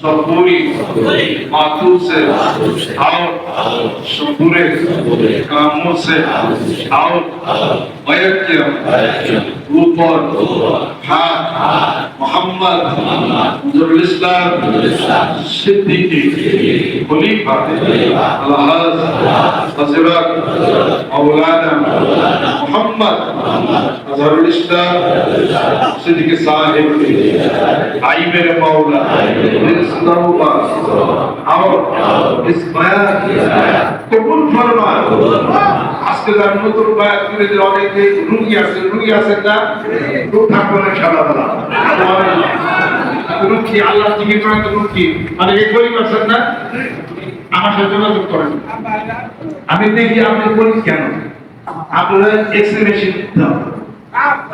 सबूरी मातू से और सबूरे कामों से और वैक्य ऊपर हाथ। মোহাম্মদ নজরুল ইসলাম সিদ্দিকী, খলিফা, আলহাজ হজরত মৌলানা মোহাম্মদ নজরুল ইসলাম আজকে নতুন অনেকে রুগী আছে, রুগী আছেন না? রোগ রুগী আল্লাহ জিকির করেন তো রুগী মানে এই গরিব আছেন না? আমার সাথে যোগাযোগ করেন। আমি দেখি আপনি গরিব কেন? আপনারা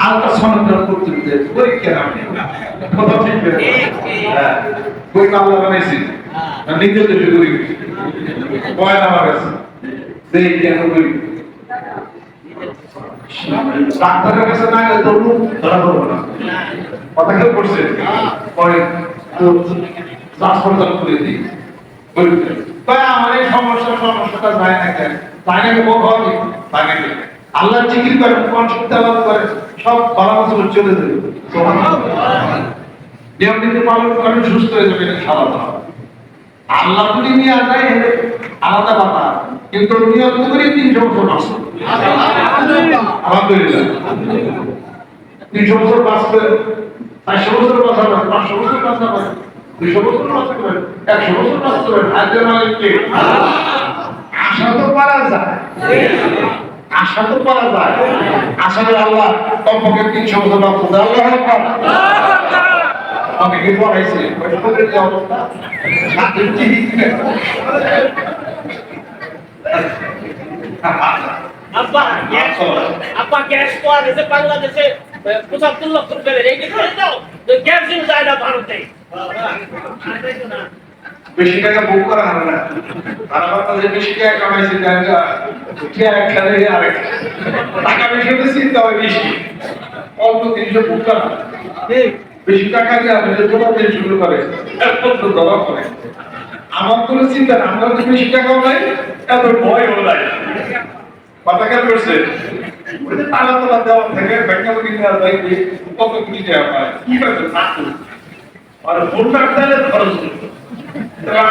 আলট্রাসাউন্ড করতে কেন আপনি? কথা ঠিক হ্যাঁ। গরিব আল্লাহ নিজে গরিব। পয়েন্ট আমার কাছে। সেই কেন ডাক্তারের কাছে না গেলে তো ধরা পড়ব না। কথা কেউ করছে পরে আল্লাহ জিকির করে কোন সত্যি আলাপ করে সব বালা চলে যাবে পালন করেন সুস্থ হয়ে যাবে এটা সারা আল্লাহ যদি নিয়ে যায় আলাদা কথা কিন্তু নিয়ম করে তিনশো বছর বাঁচবে আলহামদুলিল্লাহ। তিনশো বছর বাঁচবে চারশো বছর বাঁচাবে পাঁচশো বছর বাঁচাবে দুইশো বছর বাঁচতে পারে একশো বছর বাঁচতে পারে আজকের মালিককে আশা তো পারা যায়। আশা তো পারা যায়। আশা করে আল্লাহ কমপক্ষে তিনশো বছর বাঁচতে দেয় আল্লাহ। আমাকে পড়াইছে? ওই যে অবস্থা? ছাত্রের গ্যাস আব্বা গ্যাস পাওয়া গেছে বাংলাদেশে। দাও, তো বেশি টাকা করা না। আর আমার বেশি টাকা টাকা হলে চিন্তা হয় বেশি। অল্প বুক করা বেশি টাকা শুরু করে করে। আমার কোনো চিন্তা আমরা তো বেশি টাকাও নাই এত ভয়ও নাই কথা কেন করছে তালা তালা দেওয়া থেকে ব্যাংকা কিনে ভাই কত দেওয়া হয় কি করছে আর ভোটার দিলে খরচ তারা